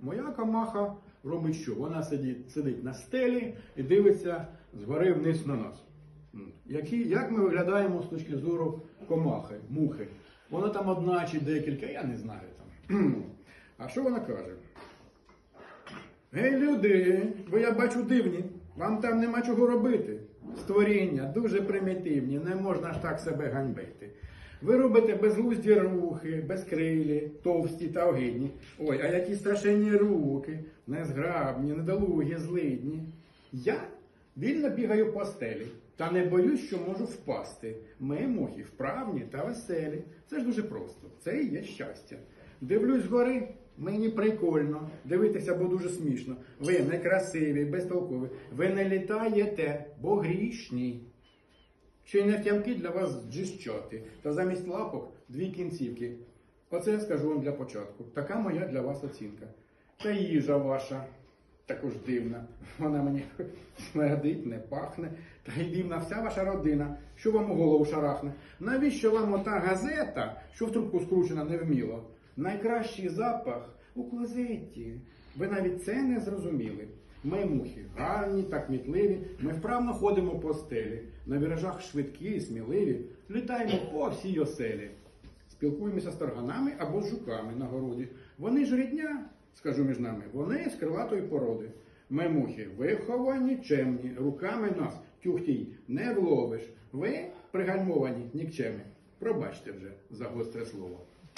Моя комаха робить що? Вона сидить, сидить на стелі і дивиться згори вниз на нас. Які, як ми виглядаємо з точки зору комахи, мухи? Вона там одна чи декілька, я не знаю там. А що вона каже? Гей, люди, ви я бачу дивні, вам там нема чого робити. Створіння дуже примітивні, не можна ж так себе ганьбити. Ви робите безглузді рухи, безкрилі, товсті та огидні. Ой, а які страшенні руки, незграбні, недолугі, злидні. Я вільно бігаю по стелі, та не боюсь, що можу впасти. Ми, мухи, вправні та веселі. Це ж дуже просто. Це і є щастя. Дивлюсь згори, мені прикольно. Дивитися, бо дуже смішно. Ви некрасиві, безтолкові. Ви не літаєте, бо грішні. Чи не втямки для вас джищоти, та замість лапок дві кінцівки. Оце я скажу вам для початку. Така моя для вас оцінка. Та їжа ваша також дивна. Вона мені смердить, не пахне. Та й дивна вся ваша родина. Що вам у голову шарахне? Навіщо вам ота газета, що в трубку скручена невміло? Найкращий запах у клозеті. Ви навіть це не зрозуміли. Ми мухи гарні та кмітливі, ми вправно ходимо по стелі, на віражах швидкі і сміливі, літаємо по всій оселі. Спілкуємося з тарганами або з жуками на городі. Вони ж рідня, скажу між нами, вони з крилатої породи. Ми мухи виховані, чемні, руками нас тюхтій не вловиш. Ви пригальмовані нікчеми. Пробачте вже за гостре слово.